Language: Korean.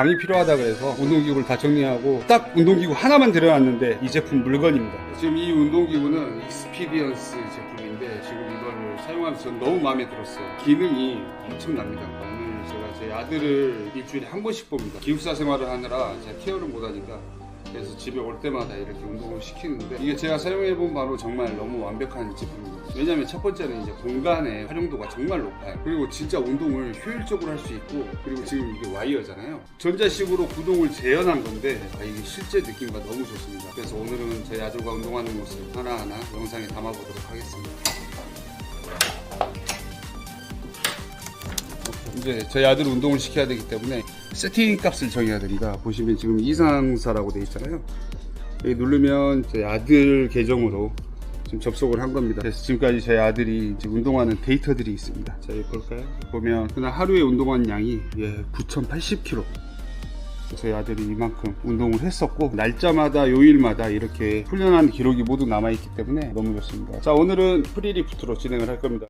방이 필요하다 그래서 운동기구를 다 정리하고 딱 운동기구 하나만 들여놨는데 이 제품 물건입니다. 지금 이 운동기구는 익스피리언스 제품인데 지금 이거를 사용하면서 전 너무 마음에 들었어요. 기능이 엄청납니다. 오늘 제가 제 아들을 일주일에 한 번씩 봅니다. 기숙사 생활을 하느라 제가 케어를 못하니까 그래서 집에 올 때마다 이렇게 운동을 시키는데 이게 제가 사용해본 바로 정말 너무 완벽한 제품입니다. 왜냐면 첫 번째는 이제 공간의 활용도가 정말 높아요. 그리고 진짜 운동을 효율적으로 할 수 있고 그리고 지금 이게 와이어잖아요. 전자식으로 구동을 재현한 건데 아, 이게 실제 느낌과 너무 좋습니다. 그래서 오늘은 저희 아들과 운동하는 모습 하나하나 영상에 담아보도록 하겠습니다. 이제 저희 아들 운동을 시켜야 되기 때문에 세팅 값을 정해야 됩니다. 보시면 지금 이상사라고 되어 있잖아요. 여기 누르면 저희 아들 계정으로 지금 접속을 한 겁니다. 그래서 지금까지 저희 아들이 이제 운동하는 데이터들이 있습니다. 자, 여기 볼까요? 보면 그날 하루에 운동한 양이 예, 9,080kg. 저희 아들이 이만큼 운동을 했었고 날짜마다 요일마다 이렇게 훈련한 기록이 모두 남아있기 때문에 너무 좋습니다. 자 오늘은 프리리프트로 진행을 할 겁니다.